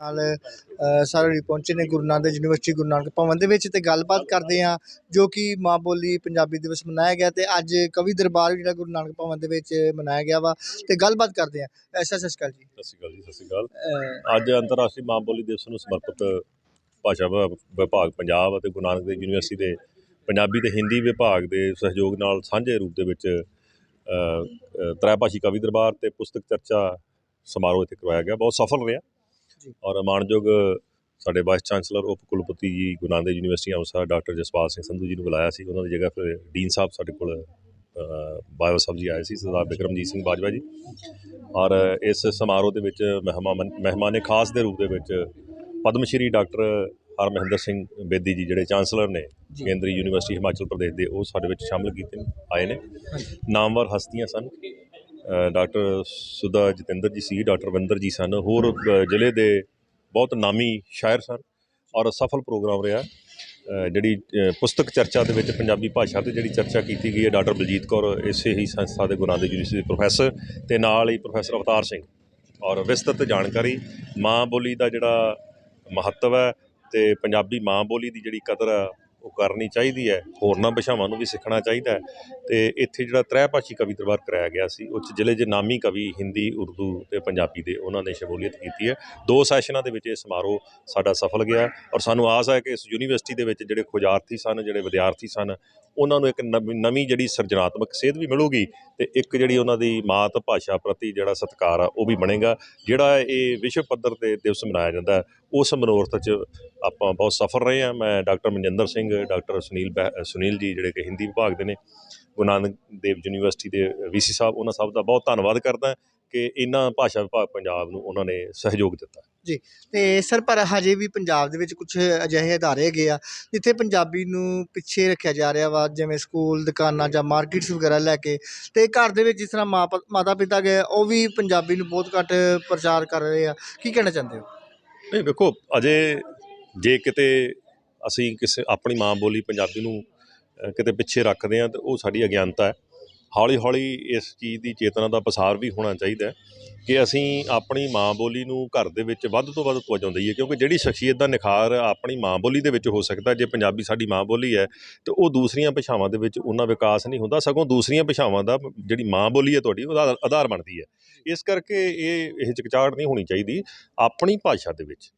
ਨਾਲ ਸਾਰੇ ਪਹੁੰਚੇ ਨੇ ਗੁਰੂ ਨਾਨਕ ਯੂਨੀਵਰਸਿਟੀ ਗੁਰੂ ਨਾਨਕ ਭਵਨ ਦੇ ਵਿੱਚ ਤੇ ਗੱਲਬਾਤ ਕਰਦੇ ਆ ਜੋ ਕਿ ਮਾਂ ਬੋਲੀ ਪੰਜਾਬੀ ਦਿਵਸ ਮਨਾਇਆ ਗਿਆ ਤੇ ਅੱਜ ਕਵੀ ਦਰਬਾਰ ਜਿਹੜਾ ਗੁਰੂ ਨਾਨਕ ਭਵਨ ਦੇ ਵਿੱਚ ਮਨਾਇਆ ਗਿਆ ਵਾ ਤੇ ਗੱਲਬਾਤ ਕਰਦੇ ਆ ਐਸਾ ਸਤਿ ਸ਼੍ਰੀ ਅਕਾਲ ਜੀ। ਸਤਿ ਸ਼੍ਰੀ ਅਕਾਲ ਜੀ ਸਤਿ ਸ਼੍ਰੀ ਅਕਾਲ। ਅੱਜ ਅੰਤਰਰਾਸ਼ਟਰੀ ਮਾਂ ਬੋਲੀ ਦਿਵਸ ਨੂੰ ਸਮਰਪਿਤ ਭਾਸ਼ਾ ਵਿਭਾ- ਵਿਭਾਗ ਪੰਜਾਬ ਅਤੇ ਗੁਰੂ ਨਾਨਕ ਦੇਵ ਯੂਨੀਵਰਸਿਟੀ ਦੇ ਪੰਜਾਬੀ ਤੇ ਹਿੰਦੀ ਵਿਭਾਗ ਦੇ ਸਹਿਯੋਗ ਨਾਲ ਸਾਂਝੇ ਰੂਪ ਦੇ ਵਿੱਚ ਤ੍ਰੈਭਾਸ਼ੀ ਕਵੀ ਦਰਬਾਰ ਤੇ ਪੁਸਤਕ ਚਰਚਾ ਸਮਾਰੋਹ ਇੱਥੇ ਕਰਵਾਇਆ ਗਿਆ। ਬਹੁਤ ਸਫਲ ਰਿਹਾ। ਔਰ ਮਾਣਯੋਗ ਸਾਡੇ ਵਾਈਸ ਚਾਂਸਲਰ ਉਪ ਕੁਲਪਤੀ ਜੀ ਦੇਵ ਯੂਨੀਵਰਸਿਟੀ ਅੰਮ੍ਰਿਤਸਰ ਡਾਕਟਰ ਜਸਪਾਲ ਸਿੰਘ ਸੰਧੂ ਜੀ ਨੂੰ ਬੁਲਾਇਆ ਸੀ। ਉਹਨਾਂ ਦੀ ਜਗ੍ਹਾ ਫਿਰ ਡੀਨ ਸਾਹਿਬ ਸਾਡੇ ਕੋਲ ਬਾਇਓ ਸਾਹਿਬ ਜੀ ਆਏ ਸੀ ਸਰਦਾਰ ਬਿਕਰਮਜੀਤ ਸਿੰਘ ਬਾਜਵਾ ਜੀ। ਔਰ ਇਸ ਸਮਾਰੋਹ ਦੇ ਵਿੱਚ ਮਹਿਮਾਨ ਮਹਿਮਾਨੇ ਖਾਸ ਦੇ ਰੂਪ ਦੇ ਵਿੱਚ ਪਦਮ ਸ਼੍ਰੀ ਡਾਕਟਰ ਹਰਮਹਿੰਦਰ ਸਿੰਘ ਬੇਦੀ ਜੀ ਜਿਹੜੇ ਚਾਂਸਲਰ ਨੇ। ਕੇਂਦਰੀ ਯੂਨੀਵਰਸਿਟੀ ਹਿਮਾਚਲ ਪ੍ਰਦੇਸ਼ ਦੇ ਉਹ ਸਾਡੇ ਵਿੱਚ ਸ਼ਾਮਲ ਕੀਤੇ ਨੇ ਆਏ ਨੇ। ਨਾਮਵਰ ਹਸਤੀਆਂ ਸਨ। ਡਾਕਟਰ ਸੁਦਾ ਜਤਿੰਦਰ ਜੀ ਸੀ, ਡਾਕਟਰ ਵਿੰਦਰ ਜੀ ਸਨ। ਹੋਰ ਜ਼ਿਲ੍ਹੇ ਦੇ ਬਹੁਤ ਨਾਮੀ ਸ਼ਾਇਰ ਸਨ ਔਰ ਸਫਲ ਪ੍ਰੋਗਰਾਮ ਰਿਹਾ। ਜਿਹੜੀ ਪੁਸਤਕ ਚਰਚਾ ਦੇ ਵਿੱਚ ਪੰਜਾਬੀ ਭਾਸ਼ਾ ਤੇ ਜਿਹੜੀ ਚਰਚਾ ਕੀਤੀ ਗਈ ਹੈ, ਡਾਕਟਰ ਬਲਜੀਤ ਕੌਰ, ਇਸੇ ਹੀ ਸੰਸਥਾ ਦੇ ਗੁਰੂ ਨਾਨਕ ਯੂਨੀਵਰਸਿਟੀ ਦੇ ਪ੍ਰੋਫੈਸਰ ਤੇ ਨਾਲ ਹੀ ਪ੍ਰੋਫੈਸਰ ਅਵਤਾਰ ਸਿੰਘ। ਔਰ ਵਿਸਤ੍ਰਿਤ ਜਾਣਕਾਰੀ, ਮਾਂ ਬੋਲੀ ਦਾ ਜਿਹੜਾ ਮਹੱਤਵ ਹੈ ਤੇ ਪੰਜਾਬੀ ਮਾਂ ਬੋਲੀ ਦੀ ਜਿਹੜੀ ਕਦਰ ਹੈ ਉਹ ਕਰਨੀ ਚਾਹੀਦੀ ਹੈ, ਹੋਰਨਾਂ ਭਾਸ਼ਾਵਾਂ ਨੂੰ ਵੀ ਸਿੱਖਣਾ ਚਾਹੀਦਾ ਹੈ। ਤੇ ਇੱਥੇ ਜਿਹੜਾ ਤ੍ਰੈਭਾਸ਼ੀ ਕਵੀ ਦਰਬਾਰ ਕਰਾਇਆ ਗਿਆ ਸੀ, ਉਹ 'ਚ ਜ਼ਿਲ੍ਹੇ ਦੇ ਨਾਮੀ ਕਵੀ ਹਿੰਦੀ, ਉਰਦੂ ਤੇ ਪੰਜਾਬੀ ਦੇ ਉਹਨਾਂ ਨੇ ਸ਼ਮੂਲੀਅਤ ਕੀਤੀ ਹੈ। ਦੋ ਸੈਸ਼ਨਾਂ ਦੇ ਵਿੱਚ ਇਹ ਸਮਾਰੋਹ ਸਾਡਾ ਸਫਲ ਗਿਆ ਔਰ ਸਾਨੂੰ ਆਸ ਹੈ ਕਿ ਇਸ ਯੂਨੀਵਰਸਿਟੀ ਦੇ ਵਿੱਚ ਜਿਹੜੇ ਖੋਜਾਰਥੀ ਸਨ, ਜਿਹੜੇ ਵਿਦਿਆਰਥੀ ਸਨ ਉਹਨਾਂ ਨੂੰ ਇੱਕ ਨਵੀਂ ਨਵੀਂ ਜਿਹੜੀ ਸਿਰਜਣਾਤਮਕ ਸੇਧ ਵੀ ਮਿਲੂਗੀ ਤੇ ਇੱਕ ਜਿਹੜੀ ਉਹਨਾਂ ਦੀ ਮਾਤ ਭਾਸ਼ਾ ਪ੍ਰਤੀ ਜਿਹੜਾ ਸਤਿਕਾਰ ਆ, ਉਹ ਵੀ ਬਣੇਗਾ। ਜਿਹੜਾ ਇਹ ਵਿਸ਼ਵ ਪੱਧਰ ਤੇ ਦਿਵਸ ਮਨਾਇਆ ਜਾਂਦਾ ਉਸ ਮਨੋਰਥ 'ਚ ਆਪਾਂ ਬਹੁਤ ਸਫਲ ਰਹੇ ਹਾਂ। ਮੈਂ ਡਾਕਟਰ ਮਨਜਿੰਦਰ ਸਿੰਘ, ਡਾਕਟਰ ਸੁਨੀਲ ਬਹਿ- ਸੁਨੀਲ ਜੀ ਜਿਹੜੇ ਕਿ ਹਿੰਦੀ ਵਿਭਾਗ ਦੇ ਨੇ, ਗੁਰੂ ਨਾਨਕ ਦੇਵ ਯੂਨੀਵਰਸਿਟੀ ਦੇ ਵੀਸੀ ਸਾਹਿਬ, ਉਹਨਾਂ ਸਭ ਦਾ ਬਹੁਤ ਧੰਨਵਾਦ ਕਰਦਾ ਕਿ ਇਹਨਾਂ ਭਾਸ਼ਾ ਵਿਭਾਗ ਪੰਜਾਬ ਨੂੰ ਉਹਨਾਂ ਨੇ ਸਹਿਯੋਗ ਦਿੱਤਾ। ਤੇ ਸਰ ਪਰ ਹਜੇ ਵੀ ਪੰਜਾਬ ਦੇ ਵਿੱਚ ਕੁਝ ਅਜਿਹੇ ਅਦਾਰੇ ਹੈਗੇ ਆ ਜਿੱਥੇ ਪੰਜਾਬੀ ਨੂੰ ਪਿੱਛੇ ਰੱਖਿਆ ਜਾ ਰਿਹਾ ਵਾ ਜਿਵੇਂ ਸਕੂਲ ਦੁਕਾਨਾਂ ਜਾਂ ਮਾਰਕੀਟਸ ਵਗੈਰਾ ਲੈ ਕੇ ਤੇ ਘਰ ਦੇ ਵਿੱਚ ਜਿਸ ਤਰ੍ਹਾਂ ਮਾਂ ਮਾਤਾ ਪਿਤਾ ਗਏ ਉਹ ਵੀ ਪੰਜਾਬੀ ਨੂੰ ਬਹੁਤ ਘੱਟ ਪ੍ਰਚਾਰ ਕਰ ਰਹੇ ਆ। ਕੀ ਕਹਿਣਾ ਚਾਹੁੰਦੇ ਹੋ? ਨਹੀਂ ਵੇਖੋ ਅਜੇ ਜੇ ਕਿਤੇ ਅਸੀਂ ਕਿਸੇ ਆਪਣੀ ਮਾਂ ਬੋਲੀ ਪੰਜਾਬੀ ਨੂੰ ਅ, ਕਿਤੇ ਪਿੱਛੇ ਰੱਖਦੇ ਹਾਂ ਤਾਂ ਉਹ ਸਾਡੀ ਅਗਿਆਨਤਾ ਹੈ। ਹੌਲੀ ਹੌਲੀ ਇਸ ਚੀਜ਼ ਦੀ ਚੇਤਨਾ ਦਾ ਪਸਾਰ ਵੀ ਹੋਣਾ ਚਾਹੀਦਾ ਕਿ ਅਸੀਂ ਆਪਣੀ ਮਾਂ ਬੋਲੀ ਨੂੰ ਘਰ ਦੇ ਵਿੱਚ ਵੱਧ ਤੋਂ ਵੱਧ ਤਵੱਜੋ ਦਈਏ ਕਿਉਂਕਿ ਜਿਹੜੀ ਸ਼ਖਸੀਅਤ ਦਾ ਨਿਖਾਰ ਆਪਣੀ ਮਾਂ ਬੋਲੀ ਦੇ ਵਿੱਚ ਹੋ ਸਕਦਾ ਜੇ ਪੰਜਾਬੀ ਸਾਡੀ ਮਾਂ ਬੋਲੀ ਹੈ ਤੇ ਉਹ ਦੂਸਰੀਆਂ ਭਾਸ਼ਾਵਾਂ ਦੇ ਵਿੱਚ ਉਹਨਾਂ ਵਿਕਾਸ ਨਹੀਂ ਹੁੰਦਾ ਸਗੋਂ ਦੂਸਰੀਆਂ ਭਾਸ਼ਾਵਾਂ ਦਾ ਜਿਹੜੀ ਮਾਂ ਬੋਲੀ ਹੈ ਤੁਹਾਡੀ ਉਹਦਾ ਆਧਾਰ ਬਣਦੀ ਹੈ ਇਸ ਕਰਕੇ ਇਹ ਹਿਚਕਚਾਹਟ ਨਹੀਂ ਹੋਣੀ ਚਾਹੀਦੀ ਆਪਣੀ ਭਾਸ਼ਾ ਦੇ ਵਿੱਚ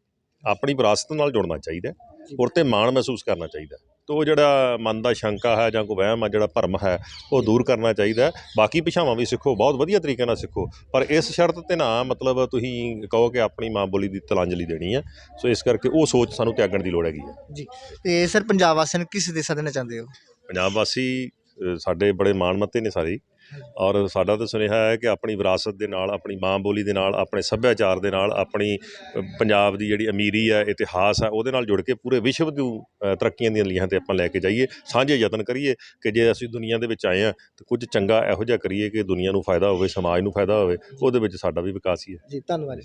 ਆਪਣੀ ਵਿਰਾਸਤ ਨਾਲ ਜੁੜਨਾ ਚਾਹੀਦਾ ਹੈ ਔਰ ਤੇ ਮਾਣ ਮਹਿਸੂਸ ਕਰਨਾ ਚਾਹੀਦਾ ਹੈ। ਤੇ ਉਹ ਜਿਹੜਾ ਮਨ ਦਾ ਸ਼ੰਕਾ ਹੈ ਜਾਂ ਕੋਈ ਵਹਿਮ ਹੈ ਜਿਹੜਾ ਭਰਮ ਹੈ ਉਹ ਦੂਰ ਕਰਨਾ ਚਾਹੀਦਾ ਹੈ। ਬਾਕੀ ਭਾਸ਼ਾਵਾਂ ਵੀ ਸਿੱਖੋ ਬਹੁਤ ਵਧੀਆ ਤਰੀਕੇ ਨਾਲ ਸਿੱਖੋ ਪਰ ਇਸ ਸ਼ਰਤ ਤੇ ਨਾ ਮਤਲਬ ਤੁਸੀਂ ਕਹੋ ਕਿ ਆਪਣੀ ਮਾਂ ਬੋਲੀ ਦੀ ਤਲਾਂਜਲੀ ਦੇਣੀ ਹੈ ਸੋ ਇਸ ਕਰਕੇ ਉਹ ਸੋਚ ਸਾਨੂੰ ਤਿਆਗਣ ਦੀ ਲੋੜ ਹੈਗੀ ਹੈ ਤੇ ਸਰ ਪੰਜਾਬ ਵਾਸੀਆਂ ਨੂੰ ਕਿਸ ਸੰਦੇਸ਼ਾ ਦੇਣਾ ਚਾਹੁੰਦੇ ਹੋ ਪੰਜਾਬ ਵਾਸੀ ਸਾਡੇ ਬੜੇ ਮਾਣਮੱਤੇ ਨੇ ਸਾਰੇ। ਔਰ ਸਾਡਾ ਤਾਂ ਸੁਨੇਹਾ ਹੈ ਕਿ ਆਪਣੀ ਵਿਰਾਸਤ ਦੇ ਨਾਲ ਆਪਣੀ ਮਾਂ ਬੋਲੀ ਦੇ ਨਾਲ ਆਪਣੇ ਸੱਭਿਆਚਾਰ ਦੇ ਨਾਲ ਆਪਣੀ ਪੰਜਾਬ ਦੀ ਜਿਹੜੀ ਅਮੀਰੀ ਹੈ ਇਤਿਹਾਸ ਹੈ ਉਹਦੇ ਨਾਲ ਜੁੜ ਕੇ ਪੂਰੇ ਵਿਸ਼ਵ ਨੂੰ ਤਰੱਕੀਆਂ ਦੀਆਂ ਲੀਹਾਂ ਤੇ ਆਪਾਂ ਲੈ ਕੇ ਜਾਈਏ। ਸਾਂਝੇ ਯਤਨ ਕਰੀਏ ਕਿ ਜੇ ਅਸੀਂ ਦੁਨੀਆ ਦੇ ਵਿੱਚ ਆਏ ਹਾਂ ਤਾਂ ਕੁਝ ਚੰਗਾ ਇਹੋ ਜਿਹਾ ਕਰੀਏ ਕਿ ਦੁਨੀਆ ਨੂੰ ਫਾਇਦਾ ਹੋਵੇ ਸਮਾਜ ਨੂੰ ਫਾਇਦਾ ਹੋਵੇ ਉਹਦੇ ਵਿੱਚ ਸਾਡਾ ਵੀ ਵਿਕਾਸ ਹੀ ਹੈ। ਜੀ ਧੰਨਵਾਦ